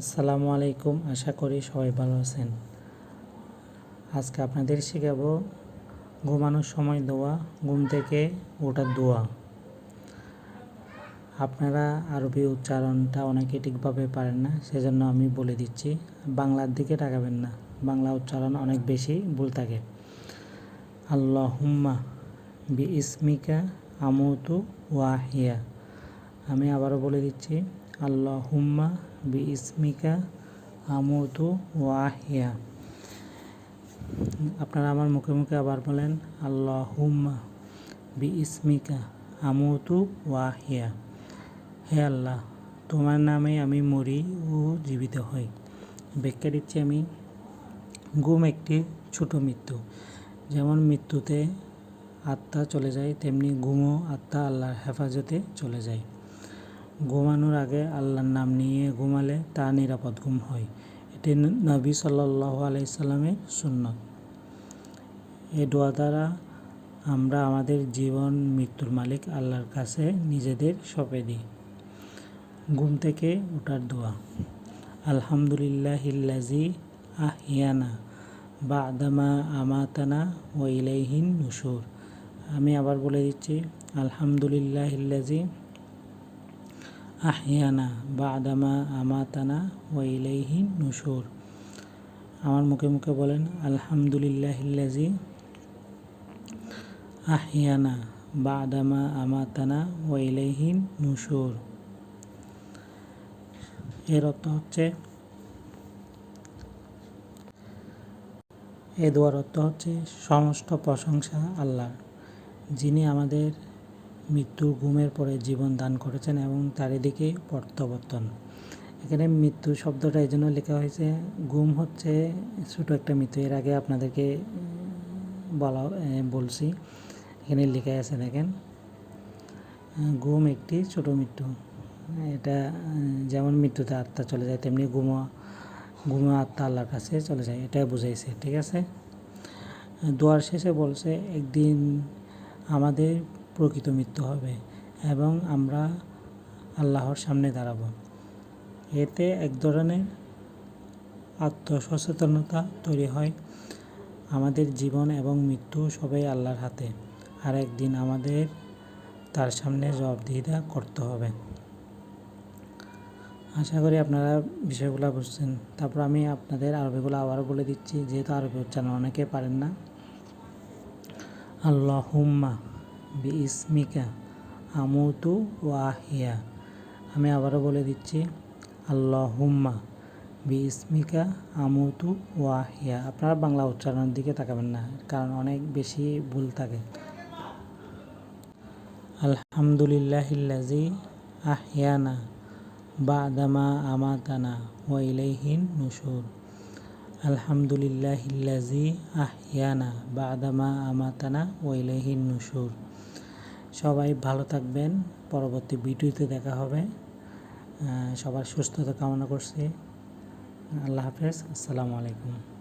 আসসালামু আলাইকুম। আশা করি সবাই ভালো আছেন। আজকে আপনাদের শেখাবো ঘুমানোর সময় দোয়া, ঘুম থেকে ওঠার দোয়া। আপনারা আরবি উচ্চারণটা অনেকে ঠিকভাবে পারেন না, সেজন্য আমি বলে দিচ্ছি, বাংলার দিকে তাকাবেন না। বাংলা উচ্চারণ অনেক বেশি ভুল থাকে। আল্লাহুম্মা বি ইসমিকা আমুতু ওয়াহিয়া। আমি আবারও বলে দিচ্ছি আল্লাহুম্মা বি ইসমিকা আমুতু ওয়াহিয়া। আপনারা আমার মুখে মুখে আবার বলেন, আল্লাহুম্মা বি ইসমিকা আমুতু ওয়াহিয়া। হে আল্লাহ, তোমার নামে আমি মরি ও জীবিত হই। ব্যাখ্যা দিচ্ছি আমি ঘুম একটি ছোট মৃত্যু। যেমন মৃত্যুতে আত্মা চলে যায়, তেমনি ঘুমও আত্মা আল্লাহর হেফাজতে চলে যায়। ঘুমানোর আগে আল্লাহর নাম নিয়ে ঘুমালে তা নিরাপদ ঘুম হয়। এটি নবী সাল্লাহ আলাইসাল্লামের সুন্নত। এ দোয়া দ্বারা আমরা আমাদের জীবন, মৃত্যুর মালিক আল্লাহর কাছে নিজেদের সঁপে দিই। ঘুম থেকে ওঠার দোয়া। আলহামদুলিল্লাহিল্লাজি আহিয়ানা বা আদামা আমাতানা ও ইলাইহিন নুসুর আমি আবার বলে দিচ্ছি আলহামদুলিল্লাহিল্লাজি আহিয়ানা বা আদামা আমাতানা ও ইলাইহিন নুসুর আমার মুখে মুখে বলেন আলহামদুলিল্লাহিল্লাজি আহিয়ানা বা আদামা আমাতানা ও ইলাইহিন নুসুর এর অর্থ হচ্ছে, এ দোয়ার অর্থ হচ্ছে সমস্ত প্রশংসা আল্লাহর, যিনি আমাদের মৃত্যু ঘুমের পরে জীবন দান করেছেন এবং তার দিকে প্রত্যাবর্তন। এখানে মৃত্যু শব্দটা এই জন্য লেখা হয়েছে, ঘুম হচ্ছে ছোটো একটা মৃত্যু। এর আগে আপনাদেরকে বলা বলছি। এখানে লেখা আছে দেখেন ঘুম একটি ছোট মৃত্যু। এটা যেমন মৃত্যুতে আত্মা চলে যায়, তেমনি ঘুমা ঘুমা আত্মা আল্লাহর কাছে চলে যায় এটাই বুঝাইছে, ঠিক আছে? দোয়ার শেষে বলছে, একদিন আমাদের প্রকৃত মৃত্যু হবে এবং আমরা আল্লাহর সামনে দাঁড়াবো। এতে এক ধরনের আত্মসচেতনতা তৈরি হয় আমাদের জীবন এবং মৃত্যু সবাই আল্লাহর হাতে। আর একদিন আমাদের তার সামনে জবাবদিহিতা করতে হবে। আশা করি আপনারা বিষয়গুলো বুঝছেন। তারপর আমি আপনাদের আরবিগুলো আবারও বলে দিচ্ছি, যেহেতু আরবি উচ্চারণ অনেকে পারেন না। আল্লাহ হুম্মা বি ইসমিকা আমুতু ওয়াহিয়া। আমি আবারও বলে দিচ্ছি আল্লাহ হুম্মা বি ইসমিকা আমুতু ওয়াহিয়া। আপনারা বাংলা উচ্চারণের দিকে তাকাবেন না, কারণ অনেক বেশি ভুল থাকে। আলহামদুলিল্লাহিল্লাজি আহিয়ানা বাদামা আমাতানা ওয়া ইলাইহিন নুশুর। আলহামদুলিল্লাহিল্লাজি আহিয়ানা বাদামা আমাতানা ওয়া ইলাইহিন নুশুর। সবাই ভালো থাকবেন। পরবর্তী ভিডিওতে দেখা হবে। সবার সুস্থতা কামনা করছি। আল্লাহ হাফেজ। আসসালামু আলাইকুম।